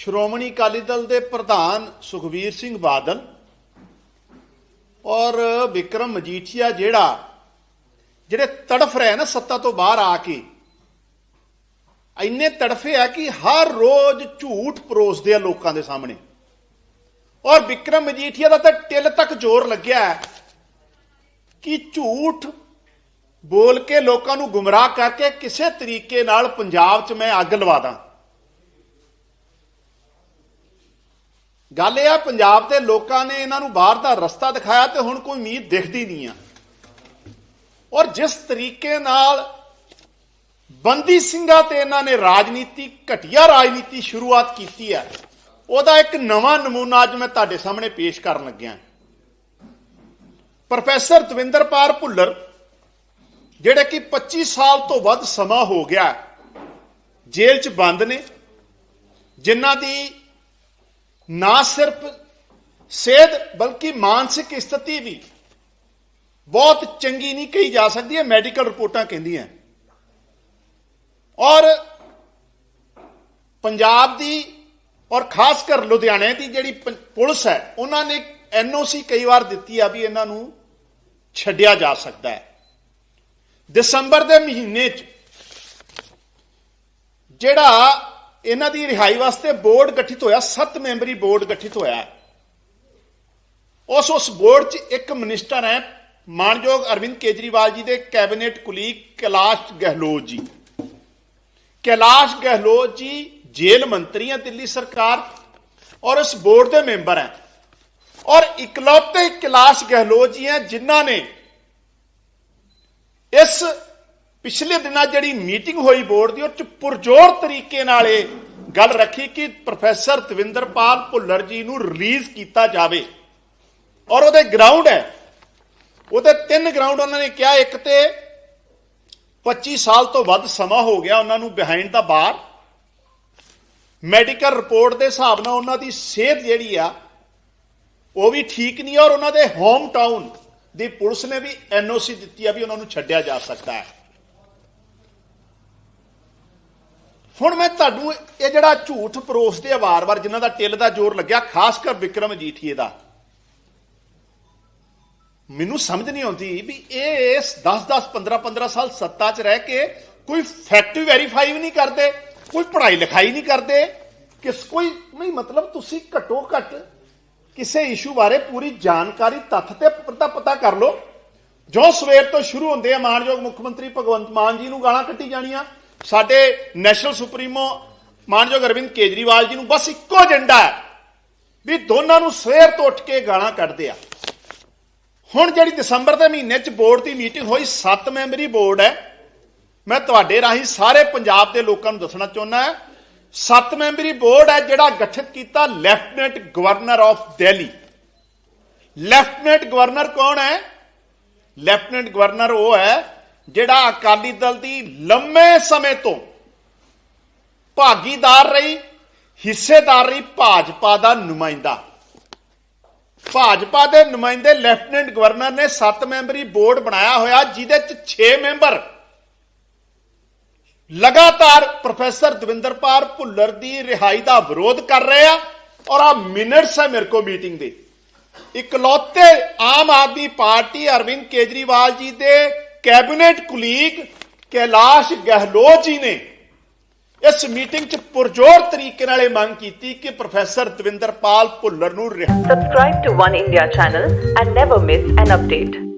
ਸ਼੍ਰੋਮਣੀ ਅਕਾਲੀ ਦਲ ਦੇ ਪ੍ਰਧਾਨ ਸੁਖਬੀਰ ਸਿੰਘ ਬਾਦਲ ਔਰ ਵਿਕਰਮ ਮਜੀਠੀਆ ਜਿਹੜਾ, ਜਿਹੜੇ ਤੜਫ ਰਹੇ ਨਾ ਸੱਤਾ ਤੋਂ ਬਾਹਰ ਆ ਕੇ, ਇੰਨੇ ਤੜਫੇ ਆ ਕਿ ਹਰ ਰੋਜ਼ ਝੂਠ ਪਰੋਸਦੇ ਆ ਲੋਕਾਂ ਦੇ ਸਾਹਮਣੇ। ਔਰ ਵਿਕਰਮ ਮਜੀਠੀਆ ਦਾ ਤਾਂ ਟਿਲ ਤੱਕ ਜ਼ੋਰ ਲੱਗਿਆ ਕਿ ਝੂਠ ਬੋਲ ਕੇ ਲੋਕਾਂ ਨੂੰ ਗੁੰਮਰਾਹ ਕਰਕੇ ਕਿਸੇ ਤਰੀਕੇ ਨਾਲ ਪੰਜਾਬ 'ਚ ਮੈਂ ਅੱਗ ਲਵਾ ਦਾਂ। ਗੱਲ ਇਹ ਆ, ਪੰਜਾਬ ਦੇ ਲੋਕਾਂ ਨੇ ਇਹਨਾਂ ਨੂੰ ਬਾਹਰ ਦਾ ਰਸਤਾ ਦਿਖਾਇਆ ਤੇ ਹੁਣ ਕੋਈ ਉਮੀਦ ਦਿਖਦੀ ਨਹੀਂ ਆ। ਔਰ ਜਿਸ ਤਰੀਕੇ ਨਾਲ ਬੰਦੀ ਸਿੰਘਾਂ ਤੇ ਇਹਨਾਂ ਨੇ ਰਾਜਨੀਤੀ, ਘਟੀਆ ਰਾਜਨੀਤੀ ਸ਼ੁਰੂਆਤ ਕੀਤੀ ਹੈ ਉਹਦਾ ਇੱਕ ਨਵਾਂ ਨਮੂਨਾ ਅੱਜ ਮੈਂ ਤੁਹਾਡੇ ਸਾਹਮਣੇ ਪੇਸ਼ ਕਰਨ ਲੱਗਿਆ। ਪ੍ਰੋਫੈਸਰ ਦਵਿੰਦਰਪਾਲ ਭੁੱਲਰ, ਜਿਹੜੇ ਕਿ 25 ਸਾਲ ਤੋਂ ਵੱਧ ਸਮਾਂ ਹੋ ਗਿਆ, ਜੇਲ੍ਹ 'ਚ ਬੰਦ ਨੇ, ਜਿਨ੍ਹਾਂ ਦੀ ਨਾ ਸਿਰਫ ਸਿਹਤ ਬਲਕਿ ਮਾਨਸਿਕ ਸਥਿਤੀ ਵੀ ਬਹੁਤ ਚੰਗੀ ਨਹੀਂ ਕਹੀ ਜਾ ਸਕਦੀ ਹੈ ਮੈਡੀਕਲ ਰਿਪੋਰਟਾਂ ਕਹਿੰਦੀਆਂ। ਔਰ ਪੰਜਾਬ ਦੀ ਔਰ ਖਾਸ ਕਰ ਲੁਧਿਆਣੇ ਦੀ ਜਿਹੜੀ ਪ- ਪੁਲਿਸ ਹੈ, ਉਹਨਾਂ ਨੇ ਐਨਓਸੀ ਕਈ ਵਾਰ ਦਿੱਤੀ ਆ ਵੀ ਇਹਨਾਂ ਨੂੰ ਛੱਡਿਆ ਜਾ ਸਕਦਾ ਹੈ। ਦਸੰਬਰ ਦੇ ਮਹੀਨੇ 'ਚ ਜਿਹੜਾ ਇਹਨਾਂ ਦੀ ਰਿਹਾਈ ਵਾਸਤੇ ਬੋਰਡ ਗਠਿਤ ਹੋਇਆ 7 ਮੈਂਬਰੀ ਬੋਰਡ ਗਠਿਤ ਹੋਇਆ ਉਸ ਉਸ ਬੋਰਡ 'ਚ ਇੱਕ ਮਿਨਿਸਟਰ ਹੈ, ਮਾਨਯੋਗ ਅਰਵਿੰਦ ਕੇਜਰੀਵਾਲ ਜੀ ਦੇ ਕੈਬਨਿਟ ਕੁਲੀਗ ਕੈਲਾਸ਼ ਗਹਿਲੋਤ ਜੀ। ਕੈਲਾਸ਼ ਗਹਿਲੋਤ ਜੀ ਜੇਲ੍ਹ ਮੰਤਰੀ ਹੈ ਦਿੱਲੀ ਸਰਕਾਰ ਔਰ ਇਸ ਬੋਰਡ ਦੇ ਮੈਂਬਰ ਹੈ। ਔਰ ਇਕਲੌਤੇ ਕੈਲਾਸ਼ ਗਹਿਲੋਤ ਜੀ ਹੈ ਜਿਨ੍ਹਾਂ ਨੇ ਇਸ ਪਿਛਲੇ ਦਿਨਾਂ ਜਿਹੜੀ ਮੀਟਿੰਗ ਹੋਈ ਬੋਰਡ ਦੀ, ਉਹ ਚ ਪੁਰਜੋਰ ਤਰੀਕੇ ਨਾਲ ਇਹ ਗੱਲ ਰੱਖੀ ਕਿ ਪ੍ਰੋਫੈਸਰ ਦਵਿੰਦਰਪਾਲ ਭੁੱਲਰ ਜੀ ਨੂੰ ਰਿਲੀਜ਼ ਕੀਤਾ ਜਾਵੇ। ਔਰ ਉਹਦੇ ਗਰਾਊਂਡ ਹੈ। ਉਹਦੇ ਤਿੰਨ ਗਰਾਊਂਡ ਉਹਨਾਂ ਨੇ ਕਿਹਾ, ਇੱਕ ਤੇ 25 ਸਾਲ ਤੋਂ ਵੱਧ ਸਮਾਂ ਹੋ ਗਿਆ ਉਹਨਾਂ ਨੂੰ behind the bar medical report ਦੇ ਹਿਸਾਬ ਨਾਲ ਉਹਨਾਂ ਦੀ ਸਿਹਤ ਜਿਹੜੀ ਆ, ਉਹ ਵੀ ਠੀਕ ਨਹੀਂ, ਔਰ ਉਹਨਾਂ ਦੇ ਹੋਮ ਟਾਊਨ ਦੀ ਪੁਲਿਸ ਨੇ ਵੀ ਐਨਓਸੀ ਦਿੱਤੀ ਆ ਵੀ ਉਹਨਾਂ ਨੂੰ ਛੱਡਿਆ ਜਾ ਸਕਦਾ ਹੈ। ਹੁਣ ਮੈਂ ਤੁਹਾਨੂੰ ਇਹ ਜਿਹੜਾ ਝੂਠ ਪਰੋਸਦੇ ਆ ਵਾਰ-ਵਾਰ, ਜਿਨ੍ਹਾਂ ਦਾ ਟਿੱਲ ਦਾ ਜ਼ੋਰ ਲੱਗਿਆ, ਖਾਸ ਕਰ ਵਿਕਰਮ ਜੀਠੀਏ ਦਾ। ਮੈਨੂੰ ਸਮਝ ਨਹੀਂ ਆਉਂਦੀ ਵੀ ਇਹ ਇਸ 10-10 15-15 ਸਾਲ ਸੱਤਾ 'ਚ ਰਹਿ ਕੇ ਕੋਈ ਫੈਕਟ ਵੈਰੀਫਾਈ ਵੀ ਨਹੀਂ ਕਰਦੇ, ਕੋਈ ਪੜ੍ਹਾਈ ਲਿਖਾਈ ਨਹੀਂ ਕਰਦੇ, ਕਿਸ ਕੋਈ ਨਹੀਂ, ਮਤਲਬ ਤੁਸੀਂ ਘੱਟੋ ਘੱਟ ਕਿਸੇ ਇਸ਼ੂ ਬਾਰੇ ਪੂਰੀ ਜਾਣਕਾਰੀ ਤੱਥ ਤੇ ਪਤਾ ਪਤਾ ਕਰ ਲਓ। ਜੋ ਸਵੇਰ ਤੋਂ ਸ਼ੁਰੂ ਹੁੰਦੇ ਆ, ਮਾਨਯੋਗ ਮੁੱਖ ਮੰਤਰੀ ਭਗਵੰਤ ਮਾਨ ਜੀ ਨੂੰ ਗਾਲਾਂ ਕੱਢੀ ਜਾਣੀਆਂ ਸਾਡੇ ਨੈਸ਼ਨਲ ਸੁਪਰੀਮੋ ਮਾਨਯੋਗ ਅਰਵਿੰਦ ਕੇਜਰੀਵਾਲ ਜੀ ਨੂੰ ਬਸ ਇੱਕੋ ਏਜੰਡਾ ਹੈ ਵੀ ਦੋਨਾਂ ਨੂੰ ਸਵੇਰ ਤੋਂ ਉੱਠ ਕੇ ਗਾਲਾਂ ਕੱਢਦੇ ਆ। ਹੁਣ ਜਿਹੜੀ ਦਸੰਬਰ ਦੇ ਮਹੀਨੇ 'ਚ ਬੋਰਡ ਦੀ ਮੀਟਿੰਗ ਹੋਈ 7 ਮੈਂਬਰੀ ਬੋਰਡ ਹੈ। ਮੈਂ ਤੁਹਾਡੇ ਰਾਹੀਂ ਸਾਰੇ ਪੰਜਾਬ ਦੇ ਲੋਕਾਂ ਨੂੰ ਦੱਸਣਾ ਚਾਹੁੰਦਾ ਹਾਂ 7 ਮੈਂਬਰੀ ਬੋਰਡ ਹੈ ਜਿਹੜਾ ਗਠਿਤ ਕੀਤਾ lieutenant governor of Delhi. Lieutenant governor ਕੌਣ ਹੈ? ਲੈਫਟੀਨੈਂਟ ਗਵਰਨਰ ਉਹ ਹੈ ਜਿਹੜਾ ਅਕਾਲੀ ਦਲ ਦੀ ਲੰਮੇ ਸਮੇਂ ਤੋਂ ਭਾਗੀਦਾਰ ਰਹੀ, ਹਿੱਸੇਦਾਰ ਰਹੀ, ਭਾਜਪਾ ਦਾ ਨੁਮਾਇੰਦਾ। ਭਾਜਪਾ ਦੇ ਨੁਮਾਇੰਦੇ ਲੈਫਟੀਨੈਂਟ ਗਵਰਨਰ ਨੇ 7 ਮੈਂਬਰੀ ਬੋਰਡ ਬਣਾਇਆ ਹੋਇਆ, ਜਿਹਦੇ ਚ 6 ਮੈਂਬਰ ਲਗਾਤਾਰ ਪ੍ਰੋਫੈਸਰ ਦਵਿੰਦਰਪਾਲ ਭੁੱਲਰ ਦੀ ਰਿਹਾਈ ਦਾ ਵਿਰੋਧ ਕਰ ਰਹੇ ਆ ਔਰ ਆ ਮਿੰਟਸ ਹੈ ਮੇਰੇ ਕੋ ਮੀਟਿੰਗ ਦੇ। ਇਕਲੌਤੇ ਆਮ ਆਦਮੀ ਪਾਰਟੀ ਅਰਵਿੰਦ ਕੇਜਰੀਵਾਲ ਜੀ ਦੇ ਕੈਬਨਿਟ ਕੁਲੀਗ ਕੈਲਾਸ਼ ਗਹਿਲੋਤ ਜੀ ਨੇ ਇਸ ਮੀਟਿੰਗ 'ਚ ਪੁਰਜੋਰ ਤਰੀਕੇ ਨਾਲ ਇਹ ਮੰਗ ਕੀਤੀ ਕਿ ਪ੍ਰੋਫੈਸਰ ਦਵਿੰਦਰਪਾਲ ਭੁੱਲਰ ਨੂੰ ਰਿਹਾ Subscribe to One India channel and never miss an.